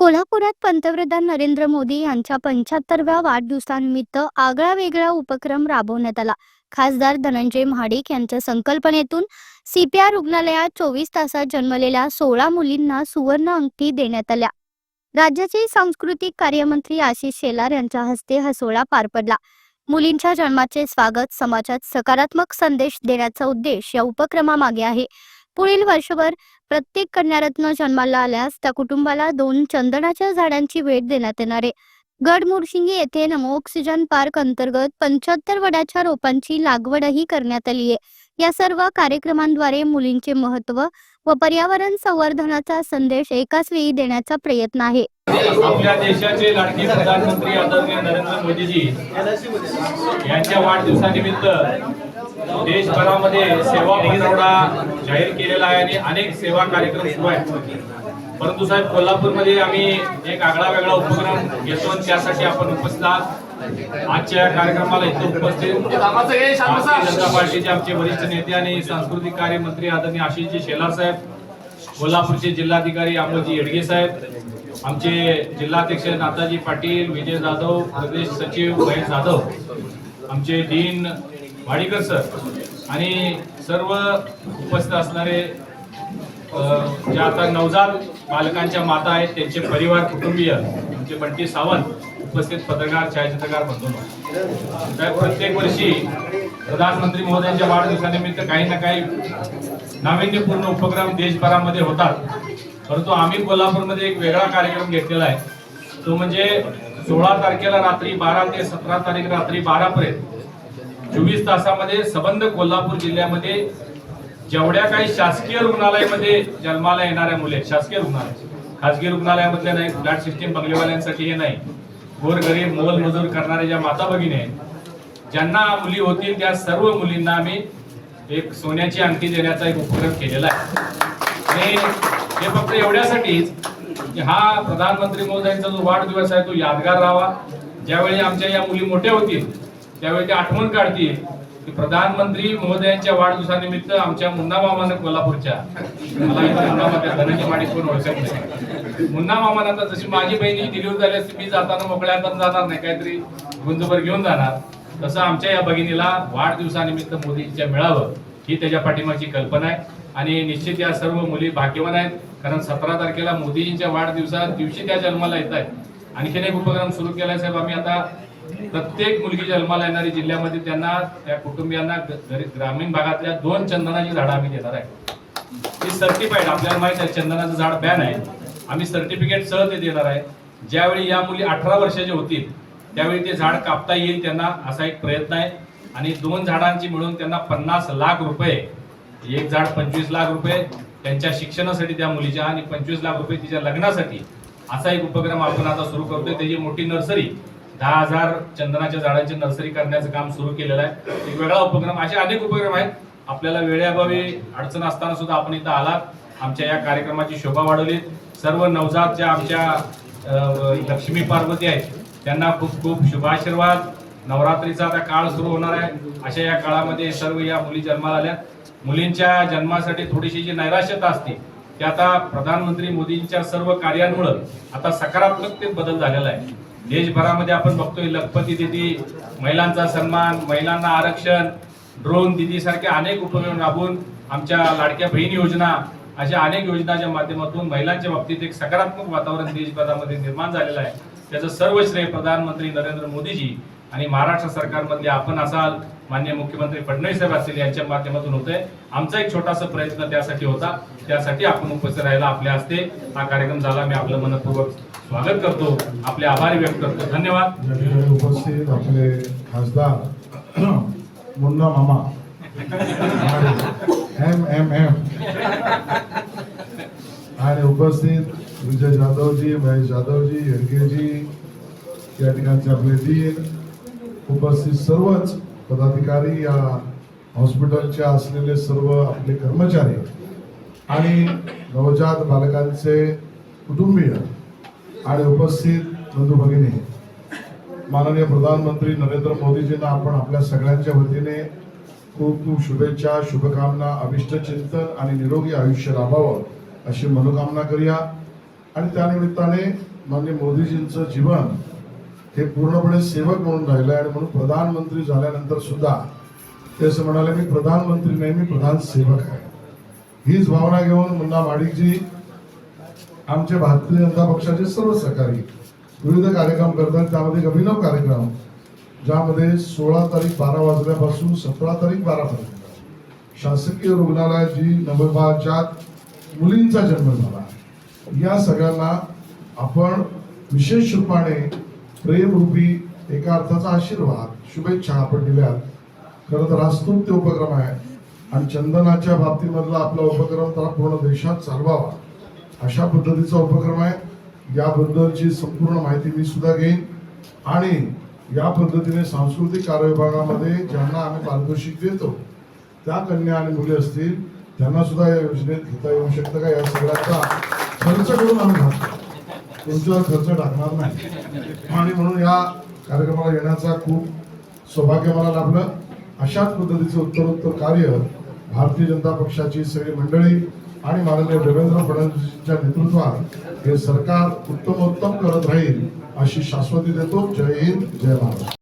कोल्हापुरात पंतप्रधान नरेंद्र मोदी यांच्या पंच्याहत्तरव्या वाढदिवसानिमित्त आगळा वेगळा उपक्रम राबवण्यात आला. खासदार धनंजय महाडिक यांच्या संकल्पनेतून सीपीआर रुग्णालयात चोवीस तासात जन्मलेल्या सोळा मुलींना सुवर्ण अंगठी देण्यात आल्या. राज्याचे सांस्कृतिक कार्यमंत्री आशिष शेलार यांच्या हस्ते हा सोहळा पार पडला. मुलींच्या जन्माचे स्वागत समाजात सकारात्मक संदेश देण्याचा उद्देश या उपक्रमामागे आहे. पुढील वर्षभर प्रत्येक कन्यारत्न जन्माला आल्यास त्या कुटुंबाला दोन चंदनाच्या झाडांची भेट देण्यात येणार आहे. गडमुरशिंगी येथे नमो ऑक्सिजन पार्क अंतर्गत पंच्याहत्तर वडाच्या रोपांची लागवडही करण्यात आली आहे. या सर्व कार्यक्रमांद्वारे मुलींचे महत्त्व व पर्यावरण संवर्धनाचा संदेश एकाच वेळी देण्याचा प्रयत्न आहे. आपल्या देशाचे लाडके प्रधानमंत्री आदरणीय नरेंद्र मोदीजी यांच्या वाढदिवसानिमित्त देशभरामध्ये सेवा पंधरवडा जाहीर केलेला आहे आणि अनेक सेवा कार्यक्रम सुरू आहेत. परंतु साहेब कोल्हापूरमध्ये आम्ही एक आगळा वेगळा उपक्रम घेतो आणि त्यासाठी आपण उपस्थित आहात. आजच्या कार्यक्रमाला इथे उपस्थित जनता पार्टीचे आमचे वरिष्ठ नेते आणि सांस्कृतिक कार्य मंत्री आदरणीय आशिषजी शेलार साहेब कोल्हापूरचे जिल्हाधिकारी अमोलजी येडगे साहेब आमचे जिल्हाध्यक्ष नाताजी पाटील विजय जाधव प्रदेश सचिव महेश जाधव आमचे डीन भाडीकर सर आणि सर्व उपस्थित असणारे जे ज्या आता नवजात बालकांच्या माता आहेत त्यांचे परिवार कुटुंबीय आमचे बंटी सावंत उपस्थित पत्रकार छायाचित्रकार बंधू साहेब प्रत्येक वर्षी प्रधानमंत्री महोदयांच्या वाढदिवसानिमित्त काही ना काही नाविन्यपूर्ण उपक्रम देशभरामध्ये होतात. परंतु आम्ही कोल्हापूरमध्ये एक वेगळा कार्यक्रम घेतलेला आहे. तो म्हणजे सोळा तारखेला रात्री बारा ते सतरा तारीख रात्री बारापर्यंत चोवीस तासामध्ये सबंध कोल्हापूर जिल्ह्यामध्ये जेवढ्या काही शासकीय रुग्णालयामध्ये जन्माला येणाऱ्या मुले शासकीय रुग्णालय खासगी रुग्णालयामधल्या नाही फ्लॅट सिस्टीम बंगलेवाल्यांसाठी हे नाही. गोरगरीब मोल मजूर करणाऱ्या ज्या माता भगिनी आहेत ज्यांना मुली होतील त्या सर्व मुलींना आम्ही एक सोन्याची अंगठी देण्याचा एक उपक्रम केलेला आहे. आणि हे फक्त एवढ्यासाठीच की हा प्रधानमंत्री महोदयांचा जो वाढदिवस आहे तो यादगार राहावा. ज्यावेळी आमच्या या मुली मोठ्या होतील त्यावेळी ते आठवण काढते. की प्रधानमंत्री महोदयांच्या वाढदिवसानिमित्त आमच्या मुन्ना मामानं कोल्हापूरच्या. मला इथं मुन्ना धनंजय ओळखत मुन्ना मामानं आता जशी माझी बहिणी डिलिव्हरी झाली असती मी जाताना मोकळ्या हातानं जाणार नाही काहीतरी गुंजभर घेऊन जाणार. तसं आमच्या या भगिनीला वाढदिवसानिमित्त मोदींच्या मिळावं ही त्याच्या पाठिंबाची कल्पना आहे. आणि निश्चित या सर्व मुली भाग्यवान आहेत कारण सतरा तारखेला मोदीजींच्या वाढदिवसा दिवशी त्या जन्माला येत आहेत आणखीन एक उपक्रम सुरू केलाय साहेब आम्ही आता प्रत्येक मुलगी जन्माला येणारी जिल्ह्यामध्ये त्यांना त्या कुटुंबियांना ग्रामीण भागातल्या दोन चंदनाची झाडं आम्ही देणार आहे. ही सर्टिफाईड आपल्याला माहीत आहे चंदनाचं झाड बॅन आहे. आम्ही सर्टिफिकेट सह ते देणार आहे. ज्यावेळी या मुली अठरा वर्षाच्या होतील त्यावेळी ते झाड कापता येईल त्यांना असा एक प्रयत्न आहे. आणि दोन झाडांची मिळून त्यांना पन्नास लाख रुपये एक झाड पंचवीस लाख रुपये त्यांच्या शिक्षणासाठी त्या मुलीच्या आणि पंचवीस लाख रुपये तिच्या लग्नासाठी असा एक उपक्रम आपण आता सुरू करतोय. त्याची मोठी नर्सरी दहा हजार चंदनाच्या झाडांची नर्सरी करण्याचं काम सुरू केलेलं आहे. एक वेगळा उपक्रम असे अनेक उपक्रम आहेत. आपल्याला वेळेअभावी अडचण असताना सुद्धा आपण इथं आलात. आमच्या या कार्यक्रमाची शोभा वाढवली. सर्व नवजात ज्या आमच्या लक्ष्मी पार्वती आहेत त्यांना खूप खूप शुभाशीर्वाद. नवरात्रीचा आता काळ सुरू होणार आहे. अशा या काळामध्ये सर्व या मुली जन्माला आल्या. मुलींच्या जन्मासाठी थोडीशी जी नैराश्यता असते ते आता प्रधानमंत्री मोदींच्या सर्व कार्यांमुळं आता सकारात्मक बदल झालेला आहे. देशभरामध्ये आपण बघतोय लखपती दिदी महिलांचा सन्मान महिलांना आरक्षण ड्रोन दिदी सारख्या अनेक उपक्रम राबवून आमच्या लाडक्या बहीण योजना अशा अनेक योजनाच्या माध्यमातून महिलांच्या बाबतीत एक सकारात्मक वातावरण देशभरामध्ये निर्माण झालेलं आहे. त्याचं सर्व श्रेय प्रधानमंत्री नरेंद्र मोदीजी आणि महाराष्ट्र सरकारमधले आपण असाल मान्य मुख्यमंत्री फडणवीस साहेब असतील यांच्या माध्यमातून होतंय. आमचा एक छोटासा प्रयत्न त्यासाठी होता. त्यासाठी आपण उपस्थित राहायला आपल्या हस्ते हा कार्यक्रम झाला. मी आपलं मनपूर्वक स्वागत करतो. आपले आभार व्यक्त करतो. धन्यवाद. उपस्थित आपले खासदार मुन्ना मामा. M M M. आणि उपस्थित विजय जाधवजी महेश जाधवजी हेडकेजी या ठिकाणचे आपले डीन उपस्थित सर्वच पदाधिकारी या हॉस्पिटलचे असलेले सर्व आपले कर्मचारी आणि नवजात बालकांचे कुटुंबीय आणि उपस्थित बंधू भगिनी माननीय प्रधानमंत्री नरेंद्र मोदीजींना आपण आपल्या सगळ्यांच्या वतीने खूप खूप शुभेच्छा शुभकामना अभिष्ट चिंतन आणि निरोगी आयुष्य लाभावं अशी मनोकामना करूया. आणि त्यानिमित्ताने माननीय मोदीजींचं जीवन हे पूर्णपणे सेवक म्हणून राहिलं आणि म्हणून प्रधानमंत्री झाल्यानंतर सुद्धा ते असं म्हणाले मी प्रधानमंत्री नाही मी प्रधान सेवक आहे. हीच भावना घेऊन मुन्ना माडिकजी आमचे भारतीय जनता पक्षाचे सर्व सहकारी विविध कार्यक्रम करतात. त्यामध्ये एक अभिनव कार्यक्रम ज्यामध्ये सोळा तारीख बारा वाजल्यापासून सतरा तारीख बारापर्यंत शासकीय रुग्णालयात जी नवविवाहाच्या मुलींचा जन्म झाला. या सगळ्यांना आपण विशेष रूपाने प्रेमरूपी एका अर्थाचा आशीर्वाद शुभेच्छा आपण दिल्यात. खरं तर हा उपक्रम आहे. आणि चंदनाच्या बाबतीमधला आपला उपक्रम त्याला पूर्ण देशात चालवावा. अशा पद्धतीचा उपक्रम आहे. याबद्दलची संपूर्ण माहिती मी सुद्धा घेईन. आणि या पद्धतीने सांस्कृतिक कार्य विभागामध्ये ज्यांना आम्ही पारितोषिक देतो त्या कन्या आणि मुली असतील त्यांना सुद्धा या योजनेत घेता येऊ शकतं का? या सगळ्याचा खर्च करून आम्ही घालतो. तुमच्यावर खर्च टाकणार नाही. आणि म्हणून या कार्यक्रमाला येण्याचा खूप सौभाग्य मला लाभलं. अशाच पद्धतीचं उत्तरोत्तर कार्य भारतीय जनता पक्षाची सगळी मंडळी आणि माननीय देवेंद्र फडणवीसच्या नेतृत्वात हे सरकार उत्तमोत्तम करत राहील अशी शाश्वती देतो. जय हिंद जय महाराष्ट्र